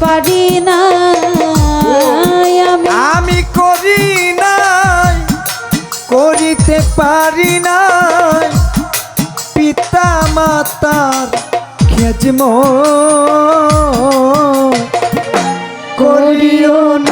পারি না। আমি করি নাই করিতে পারি নাই। পিতা মাতার খেজম করিও নদী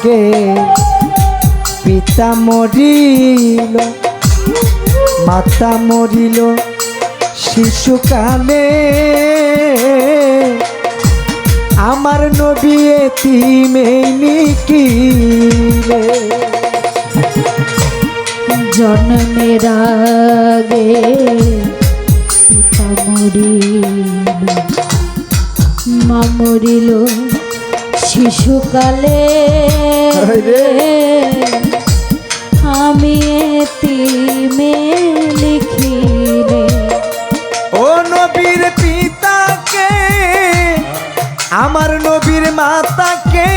আগে পিতা মরিল, মাতা মরিল শিশুকালে আমার নবী এতিমে নিকিলে জন্মের আগে পিতা মরিল, মা মরিল শিশুকালে আরে। আমি লিখিলে ও নবীর পিতাকে আমার নবীর মাতাকে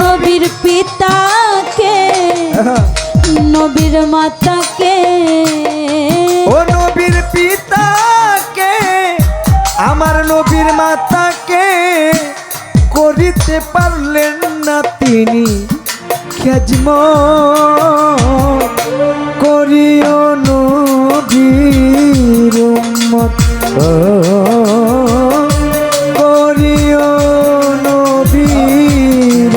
নবীর পিতাকে নবীর মাতাকে ও নবীর পিতাকে, আমার নবীর মাতাকে করিতে পারলেন না তিনি। খেজম করিও নবীর ও, করিও নবীর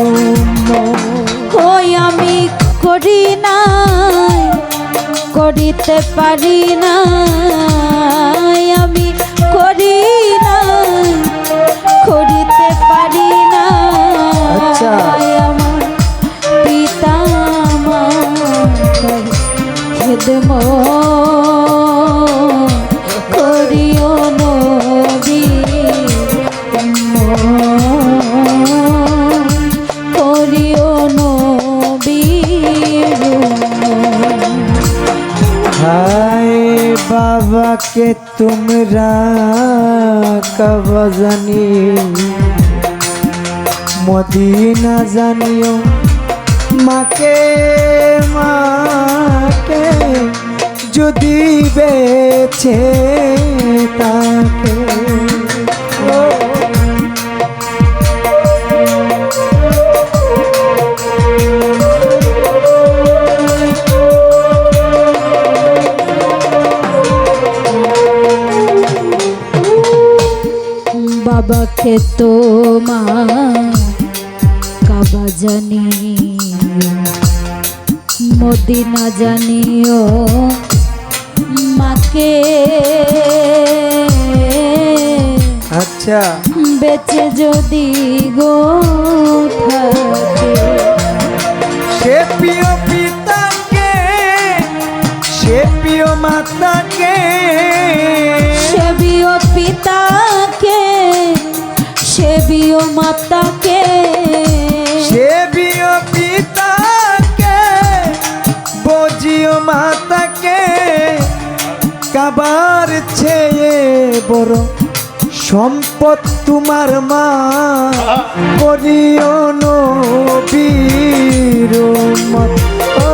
ওই আমি করি নাই করিতে পারি না। বাবাকে তোমরা কব জানি মদিনা জানিও মাকে যদি বেছে তাকে। বাবাকে তো মা কাবা জানি মদিনা জানিও মাকে। আচ্ছা। বেঁচে যদি গো থাকে। সে প্রিয় পিতাকে সে প্রিয় মাতাকে। সেবিও পিতাকে সেবিও মাতাকে। বড় সম্পদ তোমার মা করিও নবীর। ও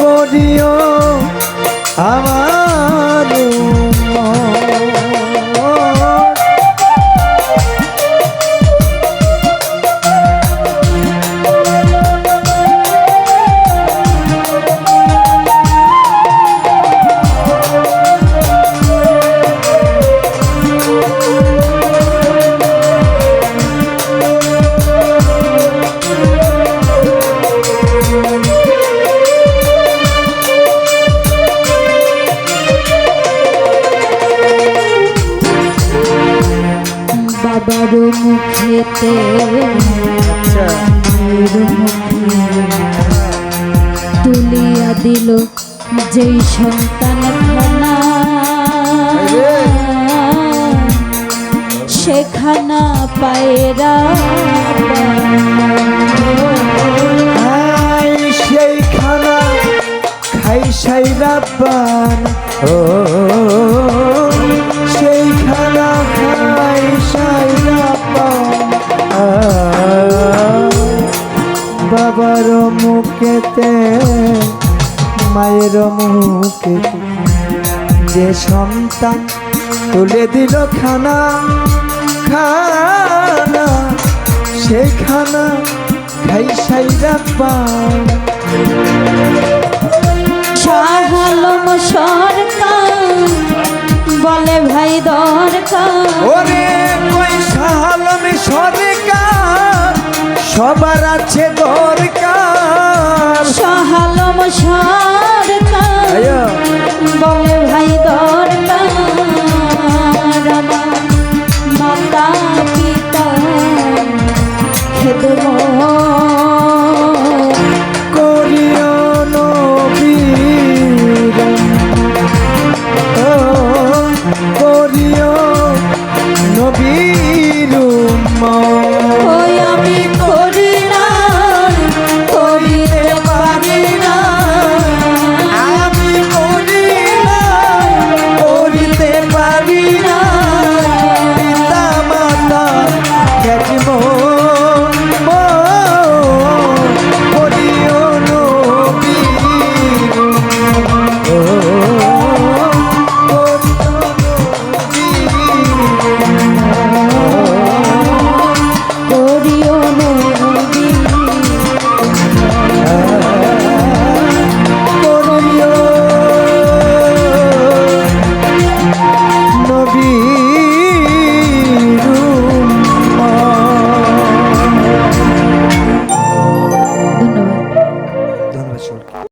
করিও আমার বাবার মুখেতে আচ্ছা। তুলিয়া দিল যেই সন্তান খানা। সেখানা পায়রা হাই সেই খানা খাই সাইরা পান। ও বাবার মুখেতে মায়ের মুখেতে। যে সন্তান তুলে দিল খানা খানা সেই খানা খাই সাইরা শাহালম সরকার বলে ভাই দরকার। ওরে কই সাহালমে সরকার? সবার আছে দরকার। সহালম সরকার। বলে ভাই দরকার। মাতা পিতা